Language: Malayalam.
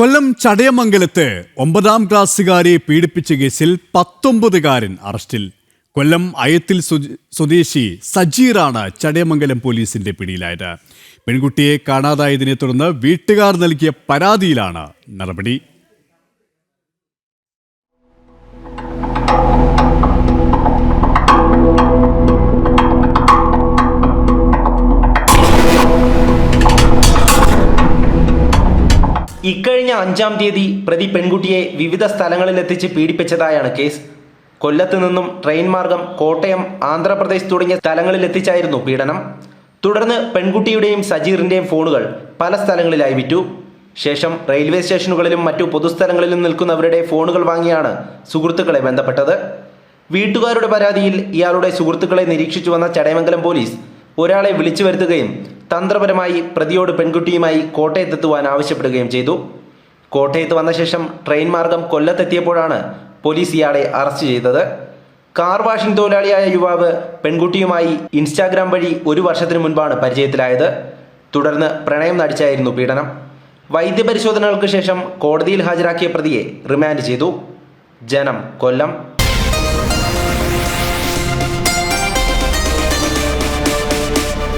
കൊല്ലം ചടയമംഗലത്ത് ഒമ്പതാം ക്ലാസ്സുകാരെ പീഡിപ്പിച്ച കേസിൽ പത്തൊമ്പതുകാരൻ അറസ്റ്റിൽ. കൊല്ലം അയത്തിൽ സ്വദേശി സജീറാണ് ചടയമംഗലം പോലീസിന്റെ പിടിയിലായത്. പെൺകുട്ടിയെ കാണാതായതിനെ തുടർന്ന് വീട്ടുകാർ നൽകിയ പരാതിയിലാണ് നടപടി. ഇക്കഴിഞ്ഞ അഞ്ചാം തീയതി പ്രതി പെൺകുട്ടിയെ വിവിധ സ്ഥലങ്ങളിൽ എത്തിച്ച് പീഡിപ്പിച്ചതായാണ് കേസ്. കൊല്ലത്തു നിന്നും ട്രെയിൻ മാർഗം കോട്ടയം ആന്ധ്രാപ്രദേശ് തുടങ്ങിയ സ്ഥലങ്ങളിൽ എത്തിച്ചായിരുന്നു പീഡനം. തുടർന്ന് പെൺകുട്ടിയുടെയും സജീറിന്റെയും ഫോണുകൾ പല സ്ഥലങ്ങളിലായി വിറ്റു. ശേഷം റെയിൽവേ സ്റ്റേഷനുകളിലും മറ്റു പൊതുസ്ഥലങ്ങളിലും നിൽക്കുന്നവരുടെ ഫോണുകൾ വാങ്ങിയാണ് സുഹൃത്തുക്കളെ ബന്ധപ്പെട്ടത്. വീട്ടുകാരുടെ പരാതിയിൽ ഇയാളുടെ സുഹൃത്തുക്കളെ നിരീക്ഷിച്ചു വന്ന ചടയമംഗലം പോലീസ് ഒരാളെ വിളിച്ചു വരുത്തുകയും തന്ത്രപരമായി പ്രതിയോട് പെൺകുട്ടിയുമായി കോട്ടയത്തെത്തുവാൻ ആവശ്യപ്പെടുകയും ചെയ്തു. കോട്ടയത്ത് വന്ന ശേഷം ട്രെയിൻ മാർഗം കൊല്ലത്തെത്തിയപ്പോഴാണ് പോലീസ് ഇയാളെ അറസ്റ്റ് ചെയ്തത്. കാർ വാഷിംഗ് തൊഴിലാളിയായ യുവാവ് പെൺകുട്ടിയുമായി ഇൻസ്റ്റാഗ്രാം വഴി ഒരു വർഷത്തിനു മുൻപാണ് പരിചയത്തിലായത്. തുടർന്ന് പ്രണയം നടിച്ചായിരുന്നു പീഡനം. വൈദ്യപരിശോധനകൾക്ക് ശേഷം കോടതിയിൽ ഹാജരാക്കിയ പ്രതിയെ റിമാൻഡ് ചെയ്തു. ജനം കൊല്ലം.